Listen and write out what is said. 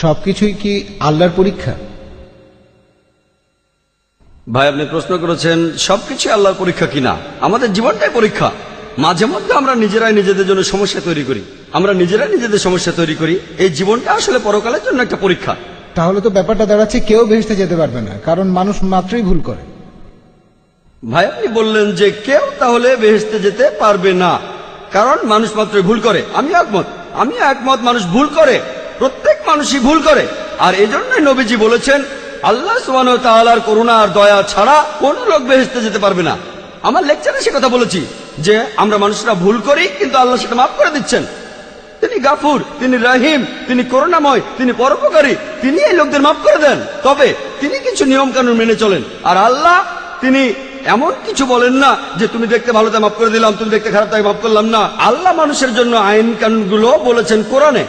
সবকিছুই কি আল্লাহর পরীক্ষা? ভাই আপনি প্রশ্ন করেছেন সবকিছু আল্লাহর পরীক্ষা কিনা? আমাদের জীবনটাই পরীক্ষা। মাঝে মধ্যে আমরা নিজেরাই নিজেদের জন্য সমস্যা তৈরি করি। আমরা নিজেরাই নিজেদের সমস্যা তৈরি করি। এই জীবনটা আসলে পরকালের জন্য একটা পরীক্ষা। তাহলে তো ব্যাপারটা দাঁড়াচ্ছে কেউ ভেসতে যেতে পারবে না কারণ মানুষ মাত্রই ভুল করে। ভাই আপনি বললেন যে কেউ তাহলে বেহেস্তে যেতে পারবে না কারণ মানুষ মাত্রই ভুল করে। আমি একমত আমি একমত মানুষ ভুল করে। প্রত্যেক মানুষই ভুল করে। আর এই জন্যই নবীজি বলেছেন, আল্লাহ সুবান তাআলার করুণা আর দয়া ছাড়া কোন লোক বেহেস্তে যেতে পারবে না। আমার লেকচারে সে কথা বলেছি যে, আমরা মানুষরা ভুল করি, কিন্তু আল্লাহ সেটা মাফ করে দিচ্ছেন। তিনি গাফুর, তিনি রাহিম, তিনি করুণাময়, তিনি পরোপকারী, তিনি এই লোকদের মাফ করে দেন। তবে তিনি কিছু নিয়ম কানুন মেনে চলেন। আর আল্লাহ, তিনি এমন কিছু বলেন না যে, তুমি দেখতে ভালো, তাই মাফ করে দিলাম, তুমি দেখতে খারাপ, তাই মাফ করলাম না। আল্লাহ মানুষের জন্য আইন কানুনগুলো বলেছেন কোরআনে।